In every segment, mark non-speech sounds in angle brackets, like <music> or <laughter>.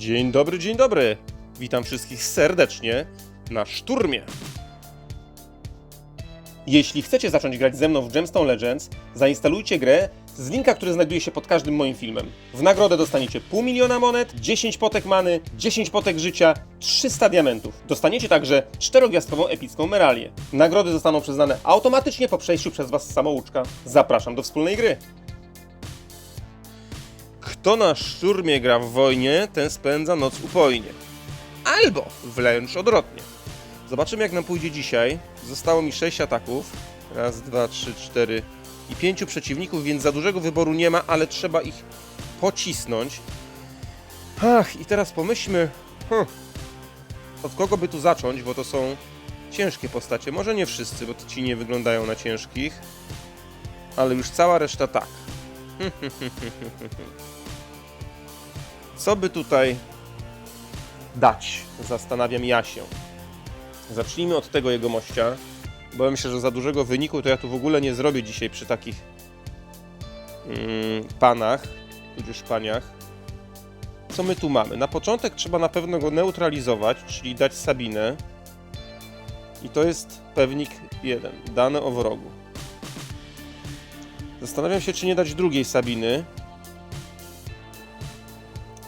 Dzień dobry, dzień dobry. Witam wszystkich serdecznie na szturmie. Jeśli chcecie zacząć grać ze mną w Gemstone Legends, zainstalujcie grę z linka, który znajduje się pod każdym moim filmem. W nagrodę dostaniecie pół miliona monet, 10 potek many, 10 potek życia, 300 diamentów. Dostaniecie także czterogwiazdkową epicką meralię. Nagrody zostaną przyznane automatycznie po przejściu przez Was samouczka. Zapraszam do wspólnej gry. Kto na szturmie gra w wojnie, ten spędza noc upojnie. Albo wręcz odwrotnie. Zobaczymy jak nam pójdzie dzisiaj. Zostało mi 6 ataków. Raz, dwa, trzy, cztery i pięciu przeciwników, więc za dużego wyboru nie ma, ale trzeba ich pocisnąć. Ach, i teraz pomyślmy, hm, od kogo by tu zacząć, bo to są ciężkie postacie. Może nie wszyscy, bo ci nie wyglądają na ciężkich, ale już cała reszta tak. <laughs> Co by tutaj dać? Zastanawiam ja się. Zacznijmy od tego jego mościa, bo myślę, że za dużego wyniku to ja tu w ogóle nie zrobię dzisiaj przy takich mm, panach, tudzież paniach. Co my tu mamy? Na początek trzeba na pewno go neutralizować, czyli dać Sabinę. I to jest pewnik 1, dane o wrogu. Zastanawiam się, czy nie dać drugiej Sabiny,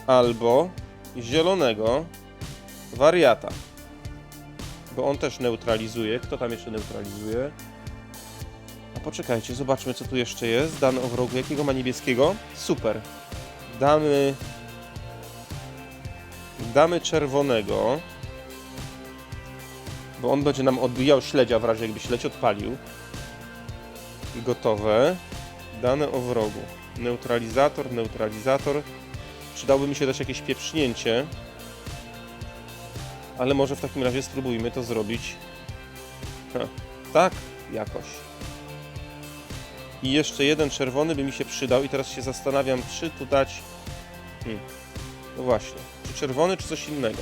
albo zielonego wariata. Bo on też neutralizuje. Kto tam jeszcze neutralizuje? A poczekajcie, zobaczmy co tu jeszcze jest. Dane o wrogu. Jakiego ma niebieskiego? Super. Damy... Damy czerwonego. Bo on będzie nam odbijał śledzia w razie jakby śledź odpalił. Gotowe. Dane o wrogu. Neutralizator, neutralizator. Przydałby mi się też jakieś pieprznięcie. Ale może w takim razie spróbujmy to zrobić. Ha, tak, jakoś. I jeszcze jeden czerwony by mi się przydał i teraz się zastanawiam, czy tu dać... Hmm. No właśnie, czy czerwony, czy coś innego.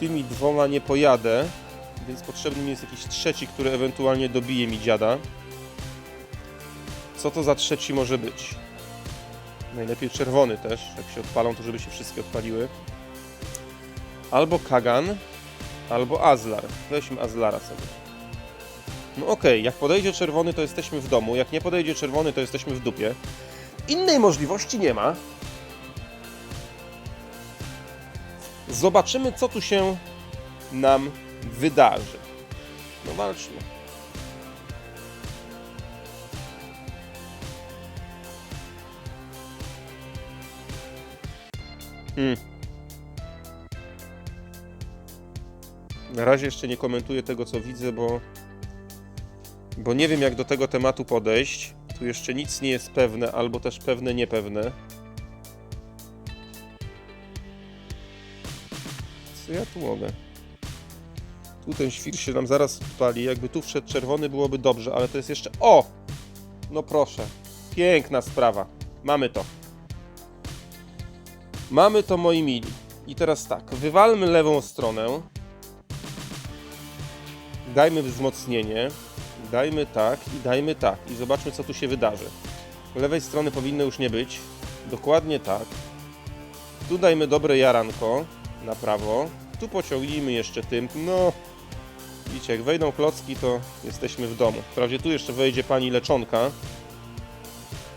Tymi dwoma nie pojadę, więc potrzebny mi jest jakiś trzeci, który ewentualnie dobije mi dziada. Co to za trzeci może być? Najlepiej czerwony też, jak się odpalą, to żeby się wszystkie odpaliły. Albo Kagan, albo Azlar. Weźmy Azlara sobie. No okej, jak podejdzie czerwony, to jesteśmy w domu. Jak nie podejdzie czerwony, to jesteśmy w dupie. Innej możliwości nie ma. Zobaczymy, co tu się nam wydarzy. No walczmy. Hmm. Na razie jeszcze nie komentuję tego, co widzę, bo, bo nie wiem, jak do tego tematu podejść. Tu jeszcze nic nie jest pewne, albo też pewne niepewne. Co ja tu mogę? Tu ten świr się nam zaraz odpali. Jakby tu wszedł czerwony, byłoby dobrze, ale to jest jeszcze... O! No proszę. Piękna sprawa. Mamy to. Mamy to, moi mili. I teraz tak, wywalmy lewą stronę. Dajmy wzmocnienie. Dajmy tak i dajmy tak. I zobaczmy, co tu się wydarzy. Lewej strony powinno już nie być. Dokładnie tak. Tu dajmy dobre jaranko na prawo. Tu pociągnijmy jeszcze tym. No, widzicie, jak wejdą klocki, to jesteśmy w domu. Wprawdzie tu jeszcze wejdzie pani leczonka.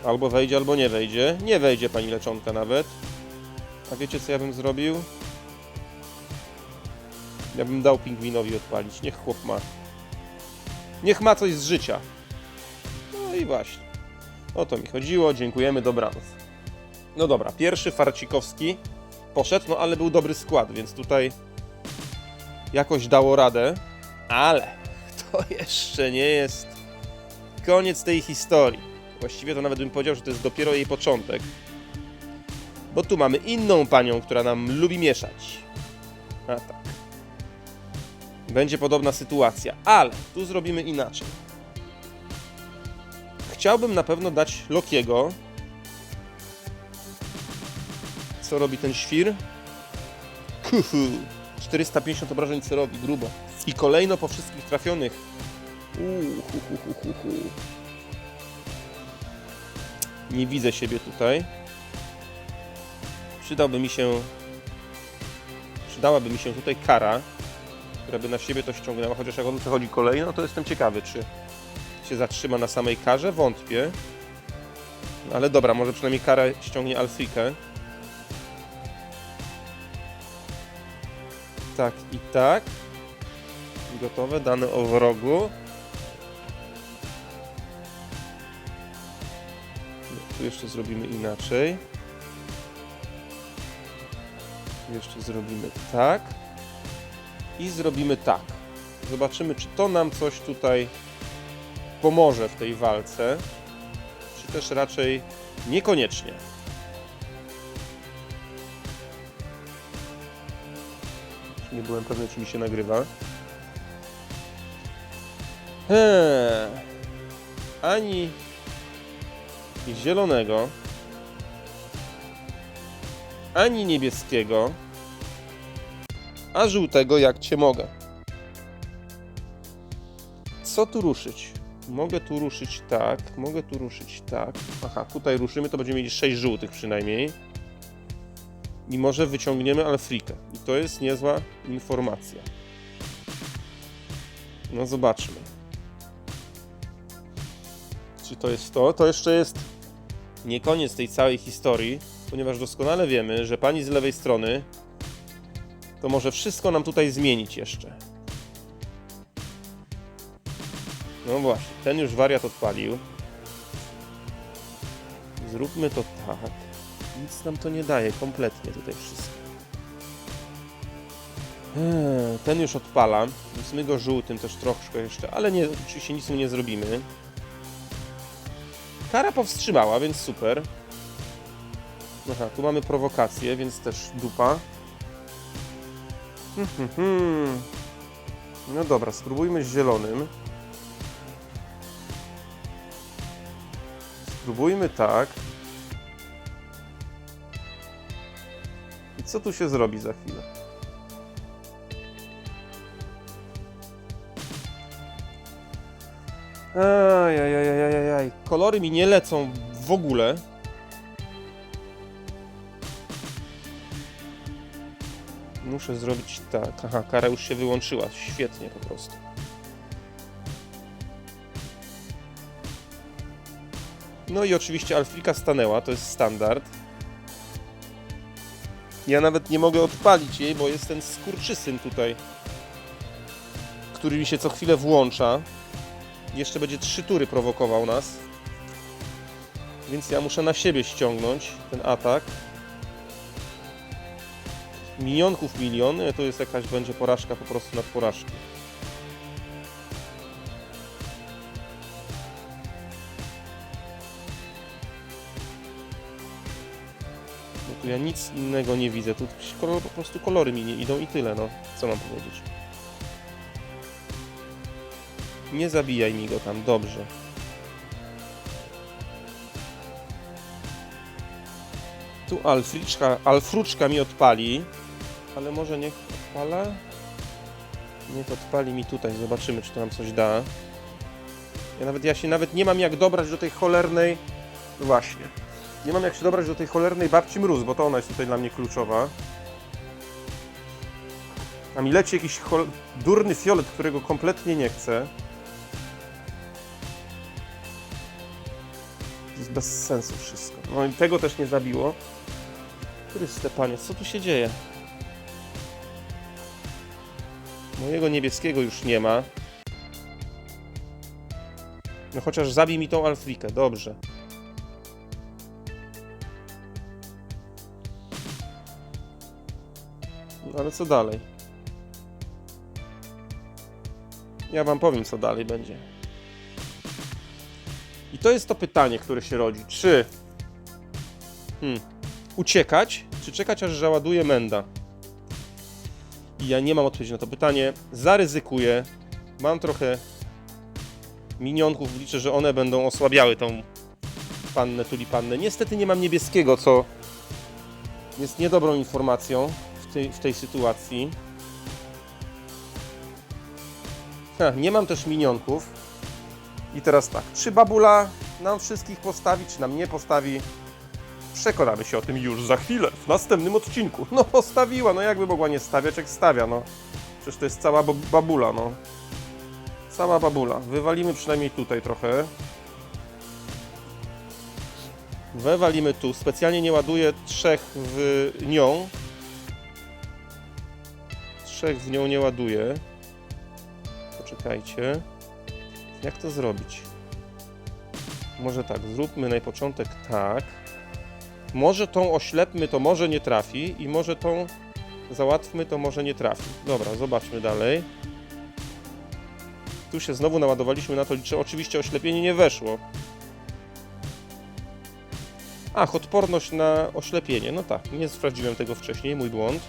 Albo wejdzie, albo nie wejdzie. Nie wejdzie pani leczonka nawet. A wiecie co ja bym zrobił? Ja bym dał pingwinowi odpalić. Niech chłop ma. Niech ma coś z życia. No i właśnie. O to mi chodziło. Dziękujemy, dobranoc. No dobra, pierwszy Farcikowski poszedł, no ale był dobry skład, więc tutaj jakoś dało radę. Ale <laughs> to jeszcze nie jest koniec tej historii. Właściwie to nawet bym powiedział, że to jest dopiero jej początek. Bo tu mamy inną panią, która nam lubi mieszać. A tak. Będzie podobna sytuacja, ale tu zrobimy inaczej. Chciałbym na pewno dać Lokiego. Co robi ten świr? Kuhu. 450 obrażeń cerowi, grubo. I kolejno po wszystkich trafionych. Nie widzę siebie tutaj. Przydałby mi się przydałaby mi się tutaj kara, która by na siebie to ściągnęła, chociaż jak on przechodzi kolejno, no to jestem ciekawy, czy się zatrzyma na samej karze, wątpię. No ale dobra, może przynajmniej karę ściągnie Alfrikę. Tak i tak. Gotowe, dane o wrogu. Tu jeszcze zrobimy inaczej. Jeszcze zrobimy tak. I zrobimy tak. Zobaczymy, czy to nam coś tutaj pomoże w tej walce, czy też raczej niekoniecznie. Nie byłem pewny, czy mi się nagrywa. Eee, ani zielonego, ani niebieskiego, a żółtego jak cię mogę. Co tu ruszyć? Mogę tu ruszyć tak, mogę tu ruszyć tak. Aha, tutaj ruszymy, to będziemy mieli 6 żółtych przynajmniej. I może wyciągniemy Alfrikę. I to jest niezła informacja. No zobaczmy. Czy to jest to? To jeszcze jest nie koniec tej całej historii, ponieważ doskonale wiemy, że pani z lewej strony to może wszystko nam tutaj zmienić jeszcze. No właśnie, ten już wariat odpalił. Zróbmy to tak. Nic nam to nie daje kompletnie tutaj wszystko. Eee, Ten już odpala. Zróbmy go żółtym też troszkę jeszcze, ale nie, oczywiście nic mu nie zrobimy. Kara powstrzymała, więc super. Aha, tu mamy prowokację, więc też dupa. Hmm, hmm, hmm. No dobra, spróbujmy z zielonym. Spróbujmy tak. I co tu się zrobi za chwilę? Ajajajajajaj. Kolory mi nie lecą w ogóle. Muszę zrobić tak. Aha, kara już się wyłączyła. Świetnie po prostu. No i oczywiście Alfrika stanęła, to jest standard. Ja nawet nie mogę odpalić jej, bo jest ten skurczysyn tutaj, który mi się co chwilę włącza. Jeszcze będzie trzy tury prowokował nas. Więc ja muszę na siebie ściągnąć ten atak. Minionków miliony, to jest jakaś będzie porażka po prostu nad porażką. No tu ja nic innego nie widzę. Tu kolor, po prostu kolory mi nie idą i tyle, no. Co mam powiedzieć? Nie zabijaj mi go tam, dobrze. Tu Alfruczka, Alfruczka mi odpali, ale może niech odpala. Niech odpali mi tutaj, zobaczymy czy to nam coś da. Ja nawet, ja się nawet nie mam jak dobrać do tej cholernej... No właśnie. Nie mam jak się dobrać do tej cholernej babci mróz, bo to ona jest tutaj dla mnie kluczowa. A mi leci jakiś chol... durny fiolet, którego kompletnie nie chcę. Jest bez sensu wszystko. No i tego też nie zabiło. Chryste panie, co tu się dzieje? Mojego niebieskiego już nie ma. No chociaż zabij mi tą Alfrikę, dobrze. No ale co dalej? Ja wam powiem, co dalej będzie. I to jest to pytanie, które się rodzi. Czy hmm, uciekać, czy czekać, aż załaduje Menda? I ja nie mam odpowiedzi na to pytanie. Zaryzykuję. Mam trochę minionków. Liczę, że one będą osłabiały tą pannę tulipannę. Niestety nie mam niebieskiego, co jest niedobrą informacją w tej, w tej sytuacji. Ha, nie mam też minionków. I teraz tak, czy babula nam wszystkich postawi, czy nam nie postawi Przekonamy się o tym już za chwilę, w następnym odcinku. No postawiła, no jakby mogła nie stawiać, jak stawia, no. Przecież to jest cała babula, no. Cała babula. Wywalimy przynajmniej tutaj trochę. Wywalimy tu. Specjalnie nie ładuję trzech w nią. Trzech w nią nie ładuję. Poczekajcie. Jak to zrobić? Może tak, zróbmy na początek tak. Może tą oślepmy, to może nie trafi i może tą załatwmy, to może nie trafi. Dobra, zobaczmy dalej. Tu się znowu naładowaliśmy na to, czy oczywiście oślepienie nie weszło. Ach, odporność na oślepienie. No tak, nie sprawdziłem tego wcześniej, mój błąd.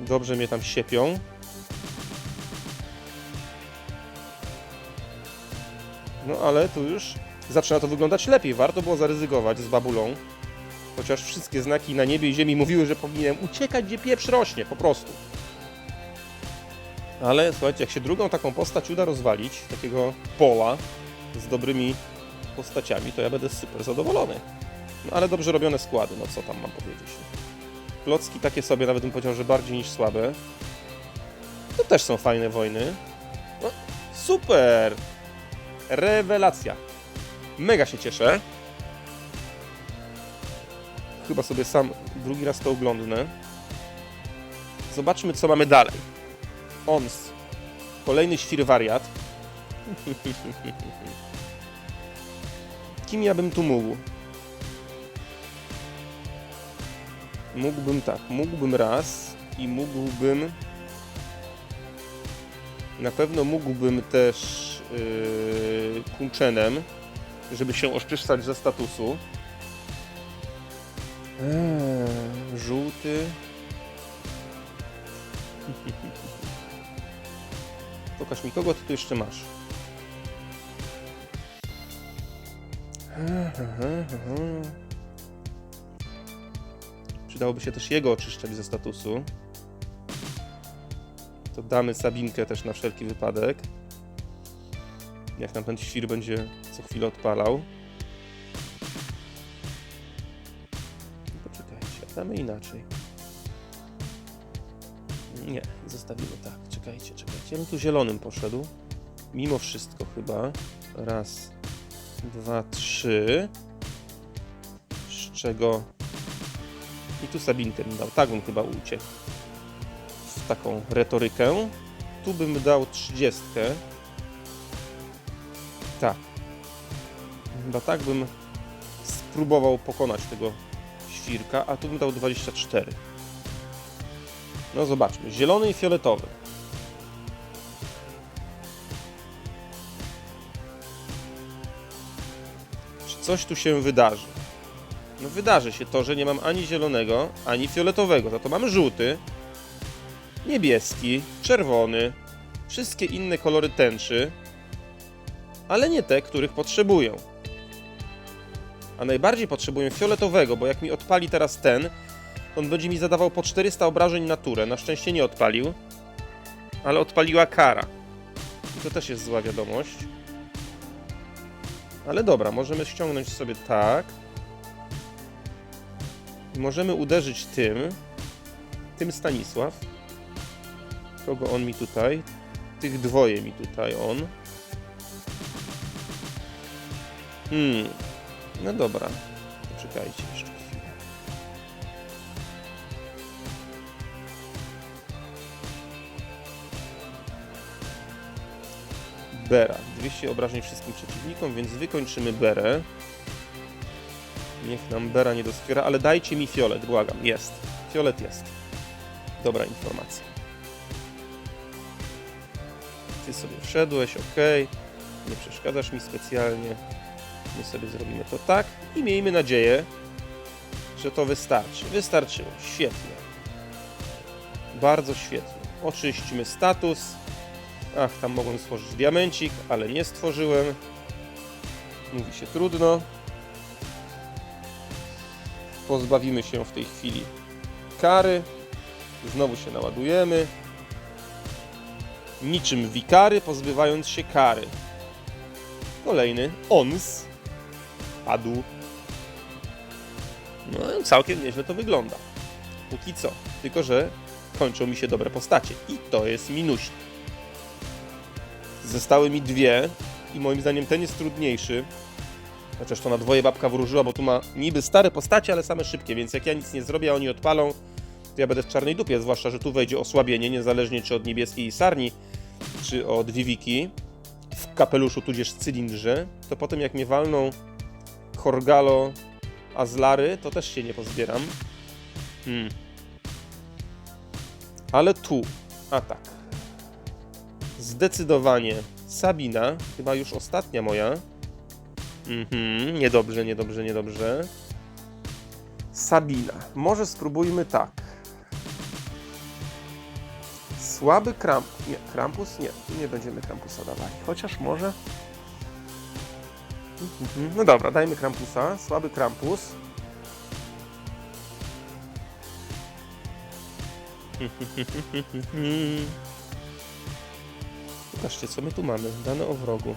Dobrze mnie tam siepią. No ale tu już zaczyna to wyglądać lepiej. Warto było zaryzykować z babulą. Chociaż wszystkie znaki na niebie i ziemi mówiły, że powinienem uciekać, gdzie pieprz rośnie, po prostu. Ale słuchajcie, jak się drugą taką postać uda rozwalić, takiego pola z dobrymi postaciami, to ja będę super zadowolony. No ale dobrze robione składy, no co tam mam powiedzieć. Klocki takie sobie, nawet bym powiedział, że bardziej niż słabe. To też są fajne wojny. No, super! Rewelacja. Mega się cieszę. Chyba sobie sam drugi raz to oglądnę. Zobaczmy, co mamy dalej. Ons. Kolejny świr wariat. <laughs> Kim ja bym tu mógł? Mógłbym tak, mógłbym raz i mógłbym. Na pewno mógłbym też yy, kunczenem, żeby się oszczyszczać ze statusu. Eee, żółty. <laughs> Pokaż mi, kogo ty tu jeszcze masz. <laughs> Przydałoby się też jego oczyszczać ze statusu. To damy Sabinkę też na wszelki wypadek. Jak nam ten świr będzie co chwilę odpalał. Poczekajcie, damy inaczej. Nie, zostawimy tak. Czekajcie, czekajcie. Ja bym tu zielonym poszedł. Mimo wszystko chyba. Raz, dwa, trzy. Z czego... I tu Sabinkę bym dał. Tak bym chyba uciekł. W taką retorykę. Tu bym dał trzydziestkę. Tak. Chyba tak bym spróbował pokonać tego świrka, a tu bym dał 24. No zobaczmy. Zielony i fioletowy. Czy coś tu się wydarzy? No wydarzy się to, że nie mam ani zielonego, ani fioletowego. Za to mamy żółty, niebieski, czerwony, wszystkie inne kolory tęczy, ale nie te, których potrzebują. A najbardziej potrzebuję fioletowego, bo jak mi odpali teraz ten, on będzie mi zadawał po 400 obrażeń na turę. Na szczęście nie odpalił, ale odpaliła kara. I to też jest zła wiadomość. Ale dobra, możemy ściągnąć sobie tak. I możemy uderzyć tym. Tym Stanisław. Kogo on mi tutaj? Tych dwoje mi tutaj on. Hmm. No dobra. Poczekajcie jeszcze chwilę. Bera. 200 obrażeń wszystkim przeciwnikom, więc wykończymy Berę. Niech nam Bera nie doskwiera, ale dajcie mi fiolet, błagam. Jest. Fiolet jest. Dobra informacja. Ty sobie wszedłeś, ok. Nie przeszkadzasz mi specjalnie. My sobie zrobimy to tak i miejmy nadzieję, że to wystarczy. Wystarczyło. Świetnie. Bardzo świetnie. Oczyśćmy status. Ach, tam mogłem stworzyć diamencik, ale nie stworzyłem. Mówi się trudno. Pozbawimy się w tej chwili kary. Znowu się naładujemy. Niczym wikary, pozbywając się kary. Kolejny ons padł. No, całkiem nieźle to wygląda. Póki co. Tylko, że kończą mi się dobre postacie. I to jest minus. Zostały mi dwie i moim zdaniem ten jest trudniejszy. Chociaż to na dwoje babka wróżyła, bo tu ma niby stare postacie, ale same szybkie, więc jak ja nic nie zrobię, a oni odpalą, to ja będę w czarnej dupie, zwłaszcza, że tu wejdzie osłabienie, niezależnie czy od niebieskiej sarni, czy od Viviki w kapeluszu, tudzież cylindrze, to potem jak mnie walną Horgalo, Azlary, to też się nie pozbieram. Hmm. Ale tu atak. Zdecydowanie Sabina, chyba już ostatnia moja. Mhm, niedobrze, niedobrze, niedobrze. Sabina. Może spróbujmy tak. Słaby krampus. Nie, krampus? Nie, nie będziemy krampusa dawali. Chociaż może. Mhm, No dobra, dajmy krampusa. Słaby krampus. <laughs> Zobaczcie, co my tu mamy. Dane o wrogu.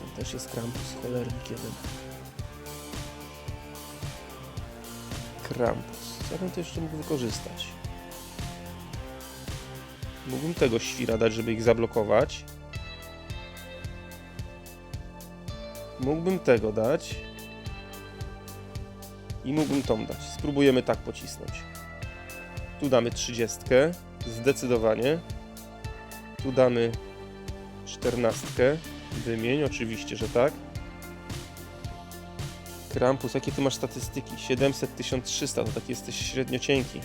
Tam też jest krampus, cholernik jeden. Krampus. Co bym to jeszcze mógł wykorzystać? Mógłbym tego świra dać, żeby ich zablokować. Mógłbym tego dać. I mógłbym tą dać. Spróbujemy tak pocisnąć. Tu damy 30. Zdecydowanie. Tu damy 14. Wymień, oczywiście, że tak. Krampus, jakie ty masz statystyki? 700, 1300, to taki jesteś średnio cienki.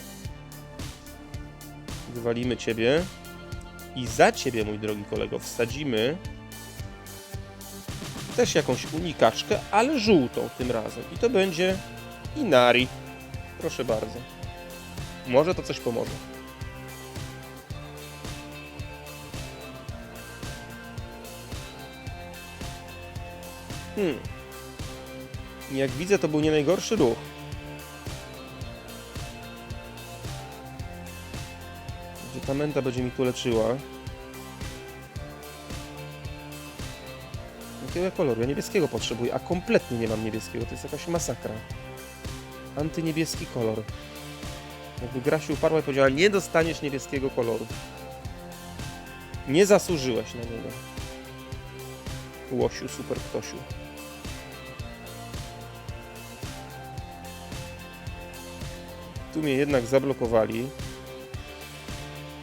Wywalimy ciebie. I za ciebie, mój drogi kolego, wsadzimy też jakąś unikaczkę, ale żółtą tym razem. I to będzie Inari. Proszę bardzo. Może to coś pomoże. Hmm. Jak widzę, to był nie najgorszy ruch. Gdzie ta menta będzie mi tu leczyła. Jakiego koloru? Ja niebieskiego potrzebuję, a kompletnie nie mam niebieskiego. To jest jakaś masakra. Antyniebieski kolor. Jakby gra się uparła i powiedziała, nie dostaniesz niebieskiego koloru. Nie zasłużyłeś na niego. Łosiu, super ktosiu. Tu mnie jednak zablokowali.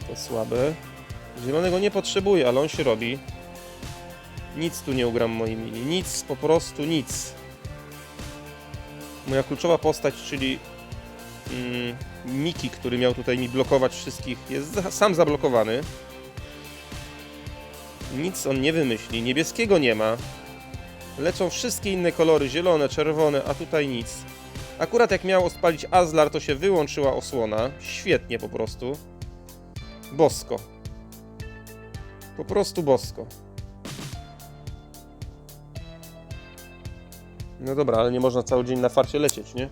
To słabe. Zielonego nie potrzebuję, ale on się robi. Nic tu nie ugram moi mili. Nic, po prostu nic. Moja kluczowa postać, czyli mm, Miki, który miał tutaj mi blokować wszystkich, jest za, sam zablokowany. Nic on nie wymyśli. Niebieskiego nie ma. Lecą wszystkie inne kolory, zielone, czerwone, a tutaj nic. Akurat jak miał spalić Azlar, to się wyłączyła osłona. Świetnie po prostu. Bosko. Po prostu bosko. No dobra, ale nie można cały dzień na farcie lecieć, nie?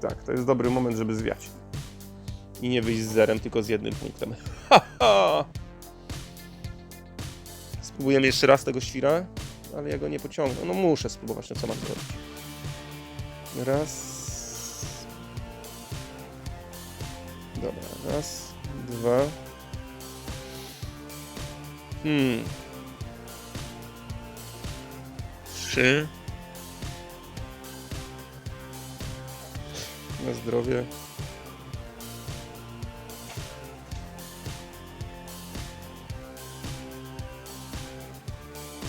Tak, to jest dobry moment, żeby zwiać. I nie wyjść z zerem, tylko z jednym punktem. <laughs> Spróbujemy jeszcze raz tego świra, ale ja go nie pociągnę. No muszę spróbować, no co mam zrobić. Raz. Dobra, raz, dwa. Hmm. Trzy. Na zdrowie.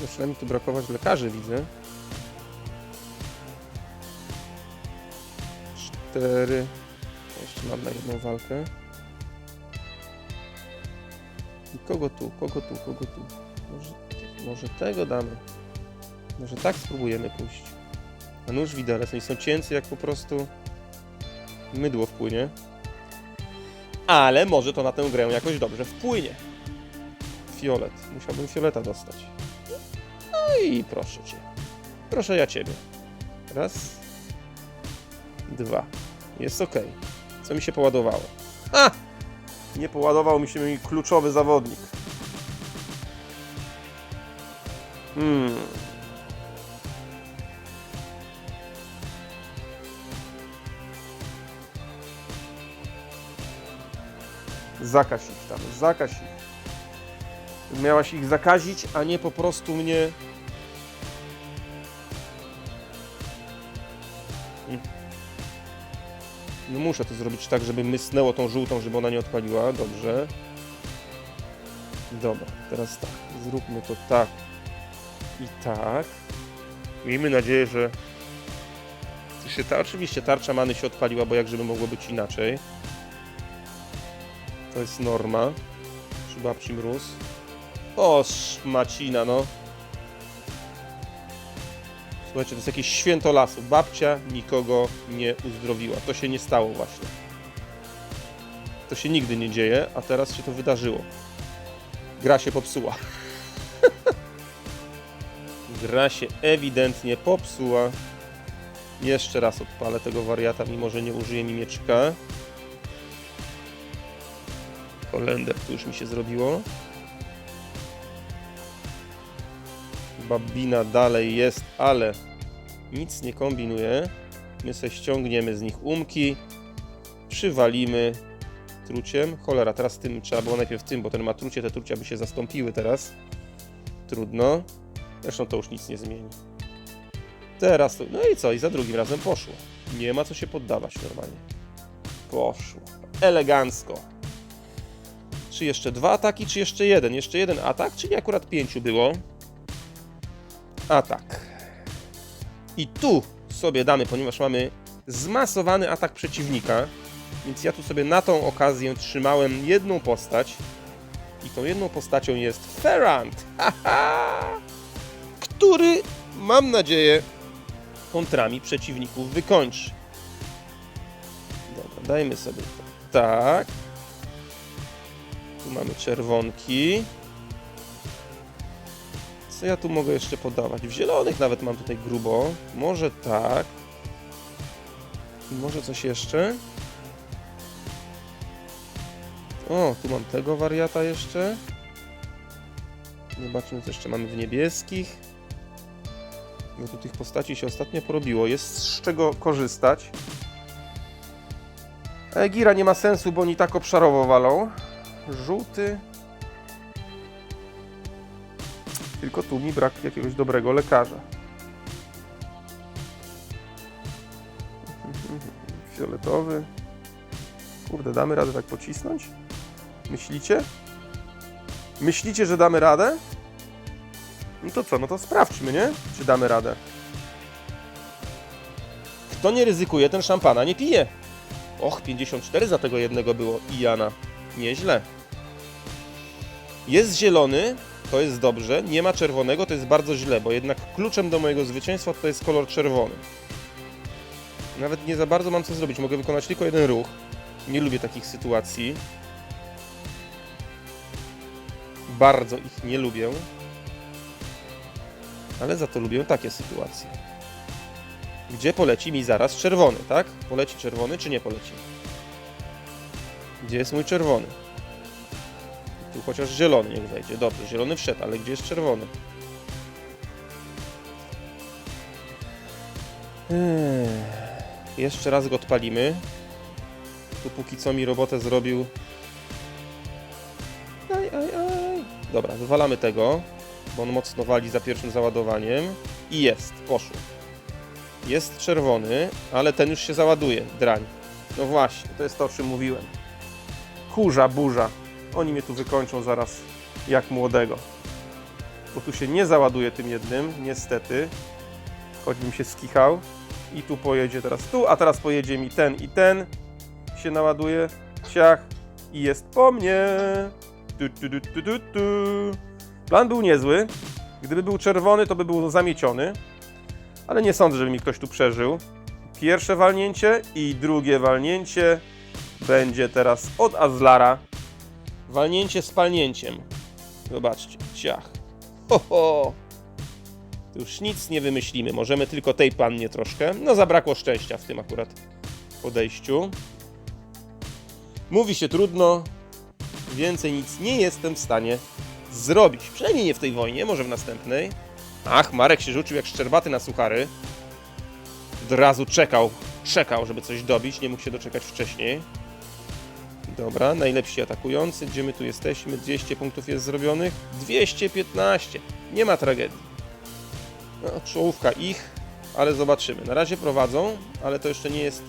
Zaczyna mi tu brakować lekarzy, widzę. Cztery. Jeszcze mam na jedną walkę. I kogo tu, kogo tu, kogo tu? Może, może tego damy. Może tak spróbujemy pójść. A nóż widelec, oni są cięcy jak po prostu mydło wpłynie. Ale może to na tę grę jakoś dobrze wpłynie. Fiolet. Musiałbym fioleta dostać. No i proszę cię. Proszę ja ciebie. Raz. Dwa. Jest ok. Co mi się poładowało? A! Nie poładował mi się mój kluczowy zawodnik. Hmm. Zakaż ich tam, zakaż ich. Miałaś ich zakazić, a nie po prostu mnie. No muszę to zrobić tak, żeby mysnęło tą żółtą, żeby ona nie odpaliła. Dobrze. Dobra, teraz tak. Zróbmy to tak i tak. Miejmy nadzieję, że. Się ta, oczywiście tarcza many się odpaliła, bo jak żeby mogło być inaczej. To jest norma. Przy babci mróz. O, szmacina, no. Słuchajcie, to jest jakieś święto lasu. Babcia nikogo nie uzdrowiła. To się nie stało właśnie. To się nigdy nie dzieje, a teraz się to wydarzyło. Gra się popsuła. <laughs> Gra się ewidentnie popsuła. Jeszcze raz odpalę tego wariata, mimo że nie użyję mi mieczka. Holender tu już mi się zrobiło. Babina dalej jest, ale nic nie kombinuje. My sobie ściągniemy z nich umki, przywalimy truciem. Cholera, teraz tym trzeba było najpierw tym, bo ten ma trucie, te trucia by się zastąpiły teraz. Trudno. Zresztą to już nic nie zmieni. Teraz to... No i co? I za drugim razem poszło. Nie ma co się poddawać normalnie. Poszło. Elegancko. Czy jeszcze dwa ataki, czy jeszcze jeden? Jeszcze jeden atak, czyli akurat pięciu było. Atak. I tu sobie damy, ponieważ mamy zmasowany atak przeciwnika, więc ja tu sobie na tą okazję trzymałem jedną postać. I tą jedną postacią jest Ferrand, <laughs> haha, który, mam nadzieję, kontrami przeciwników wykończy. Dobra, dajmy sobie. Tak. Tu mamy czerwonki. Co ja tu mogę jeszcze podawać? W zielonych nawet mam tutaj grubo. Może tak. I może coś jeszcze? O, tu mam tego wariata jeszcze. Zobaczmy, co jeszcze mamy w niebieskich. No tu tych postaci się ostatnio porobiło. Jest z czego korzystać. Egira nie ma sensu, bo oni tak obszarowo walą. Żółty. Tylko tu mi brak jakiegoś dobrego lekarza. <laughs> Fioletowy. Kurde, damy radę tak pocisnąć? Myślicie? Myślicie, że damy radę? No to co, no to sprawdźmy, nie? Czy damy radę. Kto nie ryzykuje, ten szampana nie pije. Och, 54 za tego jednego było i Jana. Nieźle. Jest zielony, to jest dobrze. Nie ma czerwonego, to jest bardzo źle, bo jednak kluczem do mojego zwycięstwa to jest kolor czerwony. Nawet nie za bardzo mam co zrobić. Mogę wykonać tylko jeden ruch. Nie lubię takich sytuacji. Bardzo ich nie lubię. Ale za to lubię takie sytuacje. Gdzie poleci mi zaraz czerwony, tak? Poleci czerwony, czy nie poleci? Gdzie jest mój czerwony? Tu chociaż zielony niech wejdzie. Dobrze, zielony wszedł, ale gdzie jest czerwony? Ech. Jeszcze raz go odpalimy. Tu póki co mi robotę zrobił. Aj, aj, aj. Dobra, wywalamy tego, bo on mocno wali za pierwszym załadowaniem. I jest, poszło. Jest czerwony, ale ten już się załaduje, drań. No właśnie, to jest to, o czym mówiłem. Kurza, burza. Oni mnie tu wykończą zaraz jak młodego. Bo tu się nie załaduje tym jednym, niestety. Choćbym się skichał. I tu pojedzie teraz tu, a teraz pojedzie mi ten i ten. Się naładuje. Ciach. I jest po mnie. Tu, tu, tu, tu, tu, tu. Plan był niezły. Gdyby był czerwony, to by był zamieciony. Ale nie sądzę, żeby mi ktoś tu przeżył. Pierwsze walnięcie i drugie walnięcie będzie teraz od Azlara. Walnięcie z palnięciem. Zobaczcie, ciach. Ho, ho. Już nic nie wymyślimy. Możemy tylko tej pannie troszkę. No, zabrakło szczęścia w tym akurat podejściu. Mówi się trudno, Więcej nic nie jestem w stanie zrobić. Przynajmniej nie w tej wojnie, może w następnej. Ach, Marek się rzucił jak szczerbaty na suchary. Od razu czekał, czekał, żeby coś dobić, nie mógł się doczekać wcześniej. Dobra, najlepsi atakujący. Gdzie my tu jesteśmy? 200 punktów jest zrobionych. 215. Nie ma tragedii. No, czołówka ich, ale zobaczymy. Na razie prowadzą, ale to jeszcze nie jest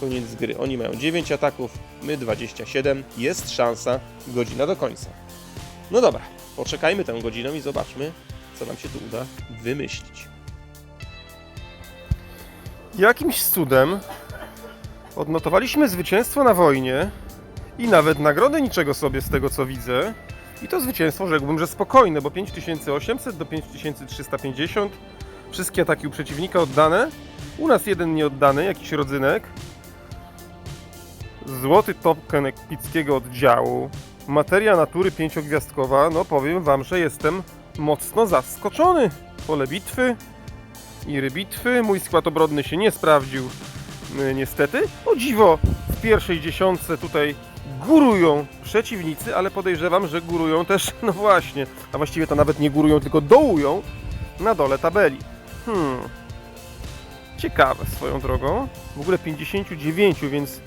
koniec gry. Oni mają 9 ataków, my 27. Jest szansa, godzina do końca. No dobra, poczekajmy tę godzinę i zobaczmy, co nam się tu uda wymyślić. Jakimś cudem odnotowaliśmy zwycięstwo na wojnie i nawet nagrodę niczego sobie z tego co widzę. I to zwycięstwo rzekłbym, że spokojne, bo 5800 do 5350 wszystkie ataki u przeciwnika oddane. U nas jeden nieoddany, jakiś rodzynek. Złoty token epickiego oddziału. Materia natury pięciogwiazdkowa. No powiem wam, że jestem mocno zaskoczony. Pole bitwy i rybitwy. Mój skład obrodny się nie sprawdził. Niestety. O dziwo, w pierwszej dziesiątce tutaj górują przeciwnicy, ale podejrzewam, że górują też, <laughs> no właśnie, a właściwie to nawet nie górują, tylko dołują na dole tabeli. Hmm. Ciekawe swoją drogą. W ogóle 59, więc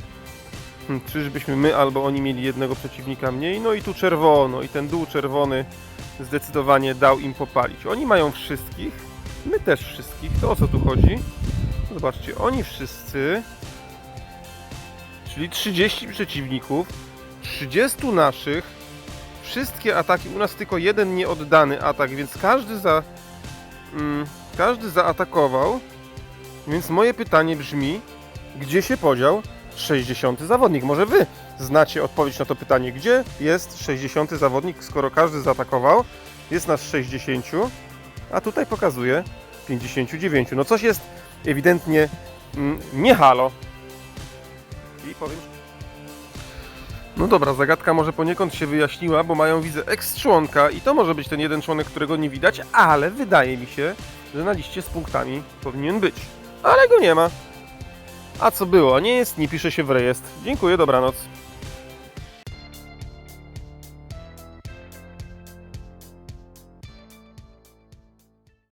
hmm, czyżbyśmy my albo oni mieli jednego przeciwnika mniej? No i tu czerwono, i ten dół czerwony zdecydowanie dał im popalić. Oni mają wszystkich, my też wszystkich. To o co tu chodzi? Zobaczcie, oni wszyscy, czyli 30 przeciwników, 30 naszych, wszystkie ataki, u nas tylko jeden nieoddany atak, więc każdy za mm, każdy zaatakował. Więc moje pytanie brzmi, gdzie się podział 60 zawodnik? Może wy znacie odpowiedź na to pytanie, gdzie jest 60 zawodnik, skoro każdy zaatakował? Jest nas 60, a tutaj pokazuje 59. No coś jest ewidentnie mm, nie halo. I powiem no dobra, zagadka może poniekąd się wyjaśniła, bo mają widzę ex-członka i to może być ten jeden członek, którego nie widać, ale wydaje mi się, że na liście z punktami powinien być. Ale go nie ma. A co było? Nie jest, nie pisze się w rejestr. Dziękuję, dobranoc.